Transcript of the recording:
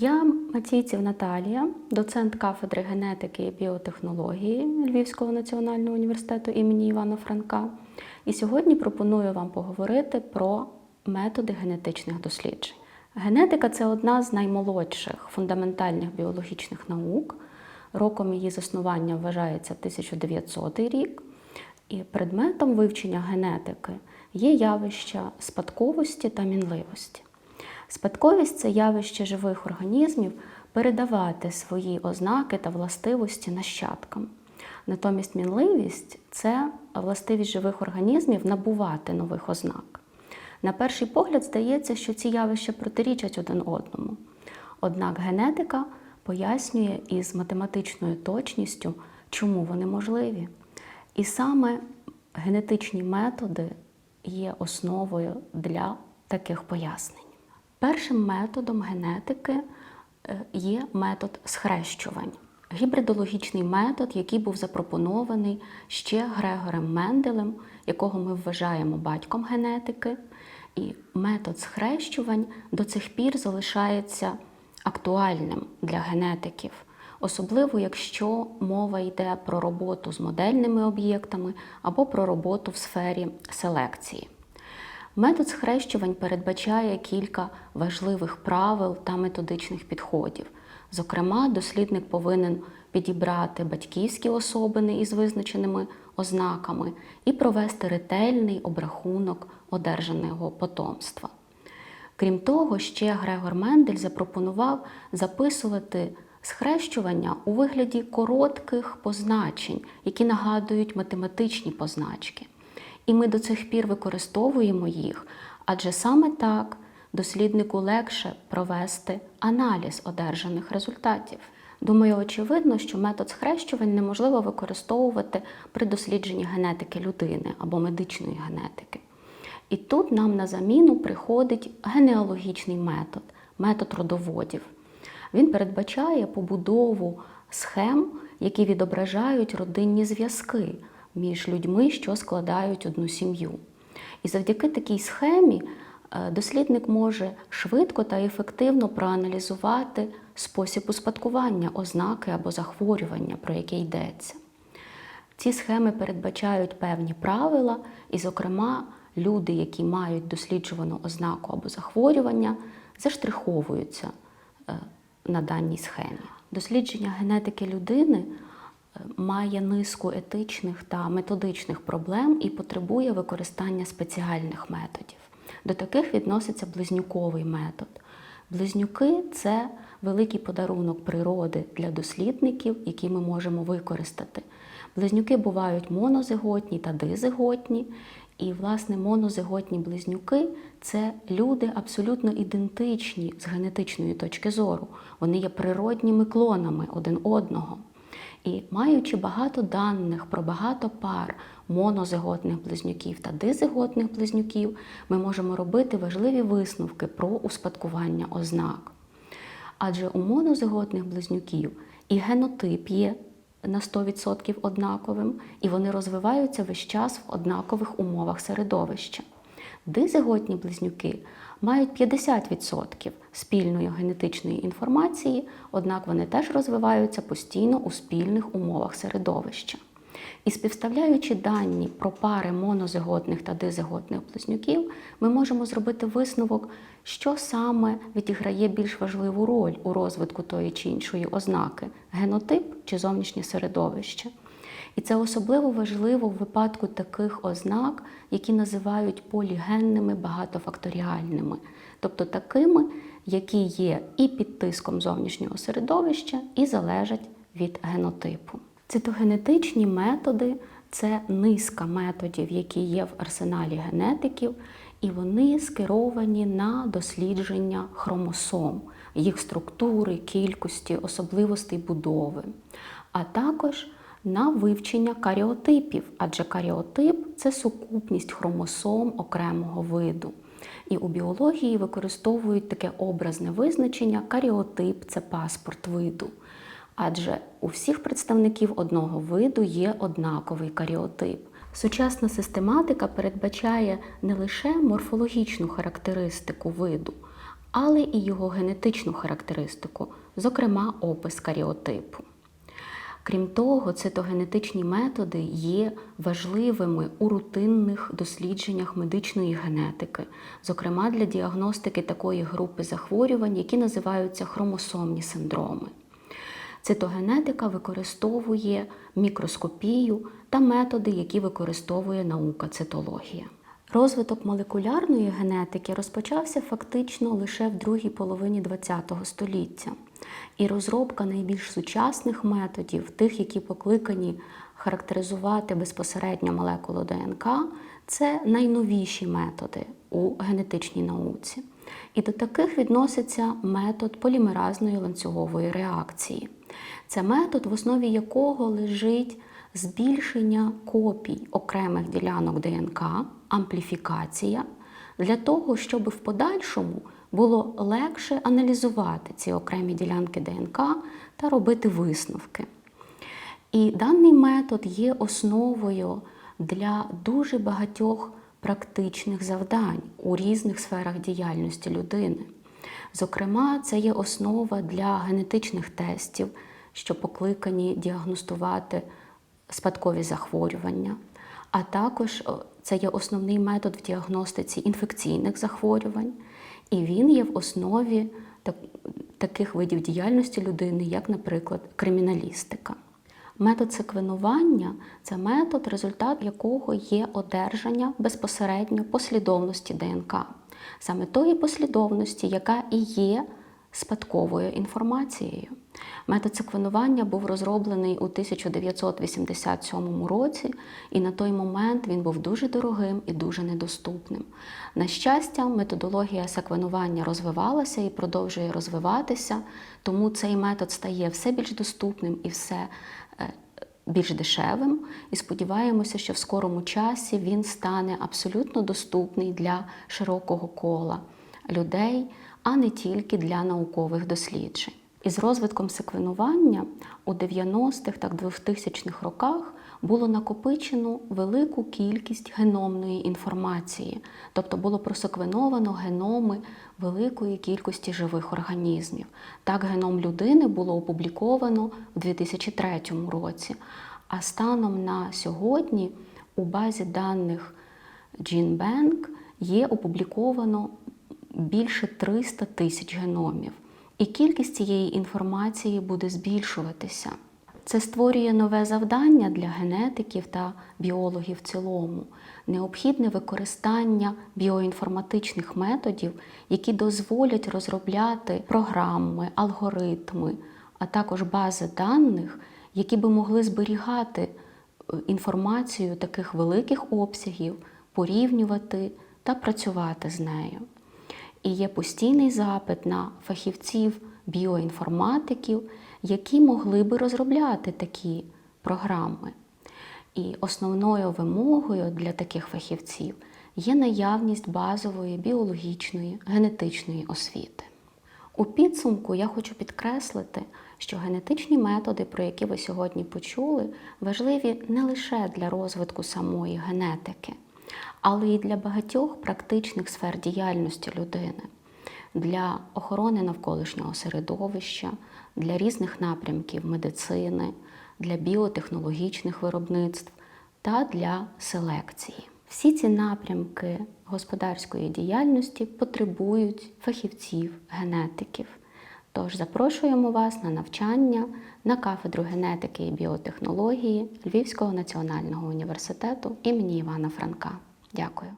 Я Матійців Наталія, доцент кафедри генетики і біотехнології Львівського національного університету імені Івана Франка. І сьогодні пропоную вам поговорити про методи генетичних досліджень. Генетика це одна з наймолодших фундаментальних біологічних наук. Роком її заснування вважається 1900 рік. І предметом вивчення генетики є явища спадковості та мінливості. Спадковість це явище живих організмів передавати свої ознаки та властивості нащадкам. Натомість мінливість це властивість живих організмів набувати нових ознак. На перший погляд здається, що ці явища протирічать один одному. Однак генетика пояснює із математичною точністю, чому вони можливі. І саме генетичні методи є основою для таких пояснень. Першим методом генетики е, є метод схрещувань. Гібридологічний метод, який був запропонований ще Грегорем Менделем, якого ми вважаємо батьком генетики. І метод схрещувань до цих пір залишається актуальним для генетиків, особливо якщо мова йде про роботу з модельними об'єктами або про роботу в сфері селекції. Метод схрещувань передбачає кілька важливих правил та методичних підходів. Зокрема, дослідник повинен підібрати батьківські особини із визначеними ознаками і провести ретельний обрахунок одержаного потомства. Крім того, ще Грегор Мендель запропонував записувати схрещування у вигляді коротких позначень, які нагадують математичні позначки. І ми до цих пір використовуємо їх, адже саме так досліднику легше провести аналіз одержаних результатів. Думаю, очевидно, що метод схрещувань неможливо використовувати при дослідженні генетики людини або медичної генетики. І тут нам на заміну приходить генеалогічний метод, метод родоводів. Він передбачає побудову схем, які відображають родинні зв'язки між людьми, що складають одну сім'ю. І завдяки такій схемі е, дослідник може швидко та ефективно проаналізувати спосіб успадкування ознаки або захворювання, про яке йдеться. Ці схеми передбачають певні правила, і, зокрема, люди, які мають досліджувану ознаку або захворювання, заштриховуються е, на даній схемі. Дослідження генетики людини має низку етичних та методичних проблем і потребує використання спеціальних методів. До таких відноситься близнюковий метод. Близнюки це великий подарунок природи для дослідників, які ми можемо використати. Близнюки бувають монозиготні та дизиготні, і, власне, монозиготні близнюки це люди абсолютно ідентичні з генетичної точки зору. Вони є природніми клонами один одного. І маючи багато даних про багато пар монозиготних близнюків та дизиготних близнюків, ми можемо робити важливі висновки про успадкування ознак. Адже у монозиготних близнюків і генотип є на 100% однаковим, і вони розвиваються весь час в однакових умовах середовища. Дизиготні близнюки мають 50% спільної генетичної інформації, однак вони теж розвиваються постійно у спільних умовах середовища. І співставляючи дані про пари монозиготних та дизиготних близнюків, ми можемо зробити висновок, що саме відіграє більш важливу роль у розвитку тої чи іншої ознаки генотип чи зовнішнє середовище. І це особливо важливо в випадку таких ознак, які називають полігенними багатофакторіальними, тобто такими, які є і під тиском зовнішнього середовища, і залежать від генотипу. Цитогенетичні методи це низка методів, які є в арсеналі генетиків, і вони скеровані на дослідження хромосом, їх структури, кількості, особливостей будови, а також на вивчення каріотипів, адже каріотип це сукупність хромосом окремого виду. І у біології використовують таке образне визначення каріотип це паспорт виду. Адже у всіх представників одного виду є однаковий каріотип. Сучасна систематика передбачає не лише морфологічну характеристику виду, але і його генетичну характеристику, зокрема опис каріотипу. Крім того, цитогенетичні методи є важливими у рутинних дослідженнях медичної генетики, зокрема для діагностики такої групи захворювань, які називаються хромосомні синдроми. Цитогенетика використовує мікроскопію та методи, які використовує наука цитологія. Розвиток молекулярної генетики розпочався фактично лише в другій половині ХХ століття, і розробка найбільш сучасних методів, тих, які покликані характеризувати безпосередньо молекулу ДНК, це найновіші методи у генетичній науці. І до таких відноситься метод полімеразної ланцюгової реакції. Це метод, в основі якого лежить збільшення копій окремих ділянок ДНК, ампліфікація, для того, щоб в подальшому було легше аналізувати ці окремі ділянки ДНК та робити висновки. І даний метод є основою для дуже багатьох практичних завдань у різних сферах діяльності людини. Зокрема, це є основа для генетичних тестів, що покликані діагностувати спадкові захворювання, а також це є основний метод в діагностиці інфекційних захворювань, і він є в основі таких видів діяльності людини, як, наприклад, криміналістика. Метод секвенування це метод, результат якого є одержання безпосередньо послідовності ДНК, саме тої послідовності, яка і є спадковою інформацією. Метод секвенування був розроблений у 1987 році, і на той момент він був дуже дорогим і дуже недоступним. На щастя, методологія секвенування розвивалася і продовжує розвиватися, тому цей метод стає все більш доступним і все е, більш дешевим. І сподіваємося, що в скорому часі він стане абсолютно доступний для широкого кола людей, а не тільки для наукових досліджень. Із розвитком секвенування у 90-х та 2000-х роках було накопичено велику кількість геномної інформації, тобто було просеквеновано геноми великої кількості живих організмів. Так, геном людини було опубліковано в 2003 році. А станом на сьогодні у базі даних GeneBank є опубліковано більше 300 тисяч геномів. І кількість цієї інформації буде збільшуватися. Це створює нове завдання для генетиків та біологів в цілому, необхідне використання біоінформатичних методів, які дозволять розробляти програми, алгоритми, а також бази даних, які би могли зберігати е, інформацію таких великих обсягів, порівнювати та працювати з нею і є постійний запит на фахівців біоінформатиків, які могли би розробляти такі програми. І основною вимогою для таких фахівців є наявність базової біологічної, генетичної освіти. У підсумку я хочу підкреслити, що генетичні методи, про які ви сьогодні почули, важливі не лише для розвитку самої генетики але й для багатьох практичних сфер діяльності людини, для охорони навколишнього середовища, для різних напрямків медицини, для біотехнологічних виробництв та для селекції. Всі ці напрямки господарської діяльності потребують фахівців, генетиків. Тож запрошуємо вас на навчання на кафедру генетики і біотехнології Львівського національного університету імені Івана Франка. Дякую.